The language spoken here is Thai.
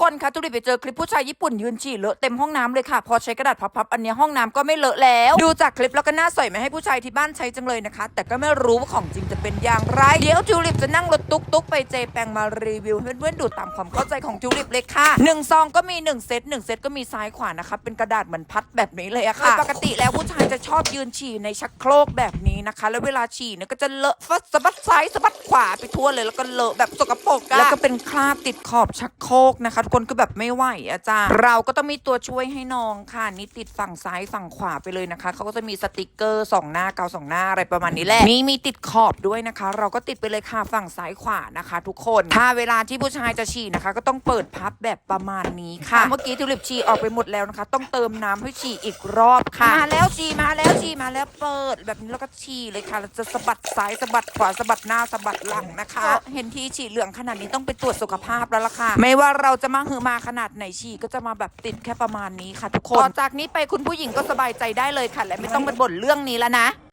คนคะจุลิปไปเจอคลิปผู้ชายญี่ปุ่นยืนฉี่เลอะเต็มห้องน้ำเลยค่ะ พอใช้กระดาษพับๆอันนี้ห้องน้ำก็ไม่เลอะแล้ว ดูจากคลิปแล้วก็น่าสอยไม่ให้ผู้ชายที่บ้านใช้จังเลยนะคะ แต่ก็ไม่รู้ว่าของจริงจะเป็นอย่างไร เดี๋ยวจูลิปจะนั่งรถตุ๊กตุ๊กๆไปเจแปงมารีวิวให้เพื่อนๆดูตามความเข้าใจของจูลิปเลยค่ะหนึ่งซองก็มีหนึ่งเซตหนึ่งเซตก็มีซ้ายขวานะคะเป็นกระดาษเหมือนพัดแบบนี้เลยอะค่ะ ปกติแล้วผู้ชายจะชอบยืนฉี่ในชักโครกแบบนี้นะคะ แล้วเวลาฉี่เนี่ยก็จะเลอะฟัดสะบัดซ้ายสะบัดขวาไปทั่วเลยแล้วก็เลอะแบบสกปรกแล้วก็เป็นคราบติดขอบชักโครกนะคะทุกคนก็แบบไม่ไหวอะจ้าเราก็ต้องมีตัวช่วยให้น้องค่ะนี่ติดฝั่งซ้ายฝั่งขวาไปเลยนะคะเขาก็จะมีสติกเกอร์สองหน้าเกาสองหน้าอะไรประมาณนี้แหละมีมีติดขอบด้วยนะคะ เราก็ติดไปเลยค่ะฝั่งซ้ายขวานะคะ ทุกคนถ้าเวลาที่ผู้ชายจะฉี่นะคะ ก็ต้องเปิดพับแบบประมาณนี้ค่ะ เมื่อกี้ทิวลิปฉี่ออกไปหมดแล้วนะคะ ต้องเติมน้ำให้ฉี่อีกรอบค่ะมาแล้วฉี่มาแล้วฉี่ มาแล้วเปิดแบบนี้แล้วก็ฉี่เลยค่ะเราจะสะบัดซ้ายสะบัดขวาสะบัดหน้าสะบัดหลังนะคะ เห็นทีฉี่เหลืองขนาดนี้ต้องไปตรวจสุขภาพแล้วล่ะค่ะ ไม่ว่าเราจะมาหือมาขนาดไหนฉี่ก็จะมาแบบติดแค่ประมาณนี้ค่ะ ทุกคนต่อจากนี้ไปคุณผู้หญิงก็สบายใจได้เลยค่ะ และไม่ต้องไปบ่นเรื่องนี้แล้วนะ